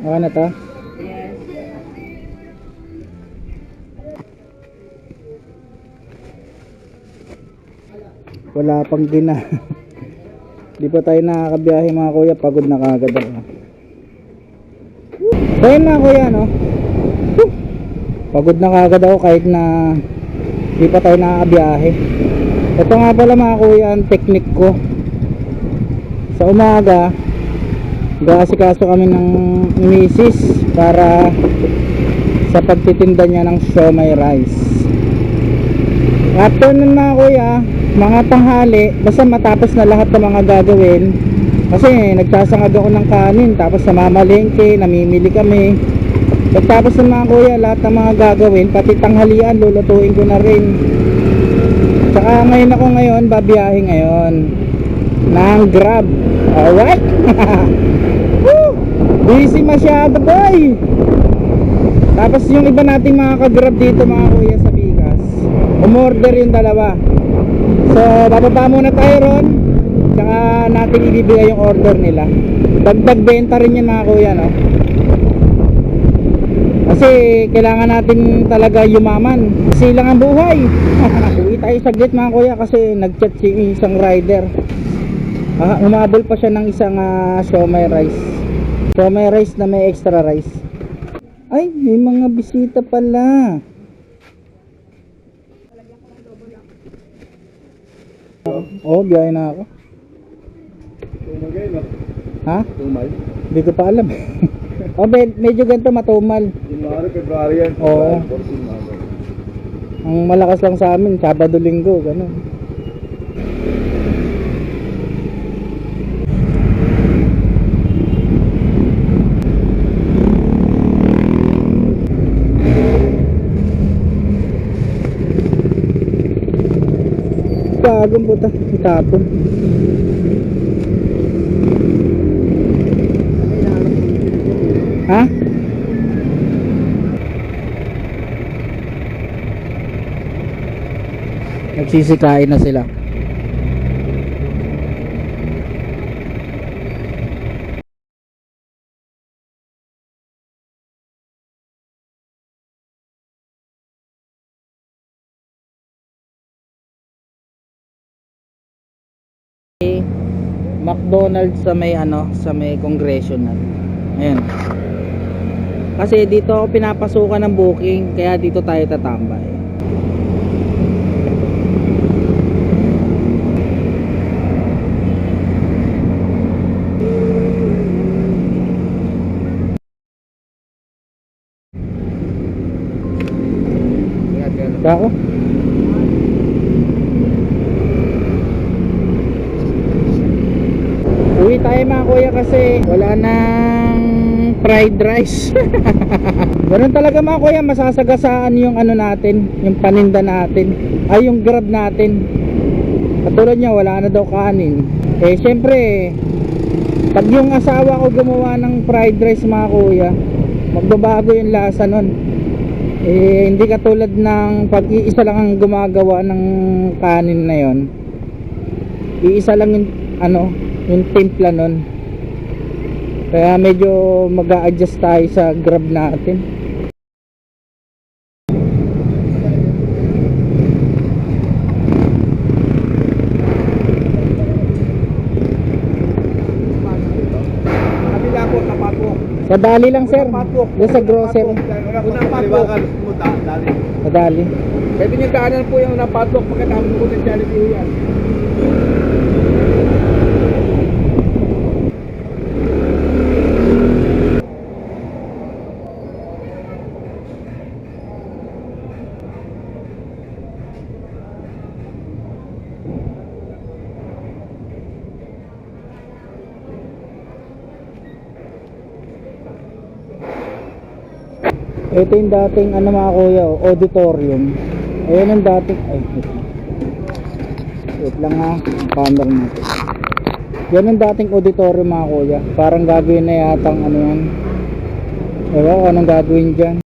Okay na to? Wala pang gina. Di pa tayo nakakabiyahe mga kuya. Pagod na kagad ako. So yun na kuya no. Pagod na kagad ako kahit na di pa tayo nakakabiyahe. Ito nga pala mga kuya ang technique ko. Sa umaga, gaasikaso kami ng misis para sa pagtitinda niya ng siomay rice. Afternoon mga kuya, mga tanghali, basta matapos na lahat ng mga gagawin. Kasi nagsasangag ako ng kanin, tapos sa mamalengke, namimili kami. Pagtapos ng mga kuya, lahat ng mga gagawin, pati tanghalian, lulutuin ko na rin. Tsaka ngayon ako ngayon, babiyahe ngayon. Nang grab. Alright? Busy masyado boy! Tapos yung iba nating mga ka-grab dito mga kuya sa Bigas Umorder yung dalawa. So bababa muna tayo ron. Tsaka natin ibibigay yung order nila. Dagdag benta rin yan mga kuya no? Kasi kailangan natin talaga yumaman. Kasi lang ang buhay. Uwi tayo saglit mga kuya kasi nag-chat si isang rider. Ah, Umabol pa siya ng isang uh, siomay rice Siomay rice na may extra rice ay, may mga bisita pala. Oo, oh, biyahe na ako. Tumal kayo, no? Ha? Tumal. Hindi ko pa alam. oh, med- medyo ganito matumal. January, February yan. Oo. February 14, mga ganun. Ang malakas lang sa amin, Sabado, Linggo, ganun. Bagong puta, itapon. Ha? Nagsisikain na sila. McDonald's sa may ano, sa may congressional. Ayan. Kasi dito ako pinapasukan ng booking, kaya dito tayo tatambay. Kako? Uwi tayo mga kuya kasi wala nang fried rice. Ganun talaga mga kuya, masasagasaan yung ano natin, yung paninda natin, ay yung grab natin. Katulad niya, wala na daw kanin. Eh syempre, pag yung asawa ko gumawa ng fried rice mga kuya, magbabago yung lasa nun. Eh, hindi katulad ng pag iisa lang ang gumagawa ng kanin na yon. Iisa lang yung ano, yung timpla nun. Kaya medyo mag adjust tayo sa grab natin. Kabila po, sa patwalk. Sa dali lang sir. Doon sa grocery. Unang patwalk. Pumunta, dali. Sa dali. Pwede niyo daanan po yung unang patwalk pagkatapos po ng Jollibee yan. Ito yung dating ano mga kuya, oh, auditorium. Ayan ang dating ay wait. Lang ha, camera natin. Yan ang dating auditorium mga kuya. Parang gagawin na yatang ano yan. Ko anong gagawin dyan.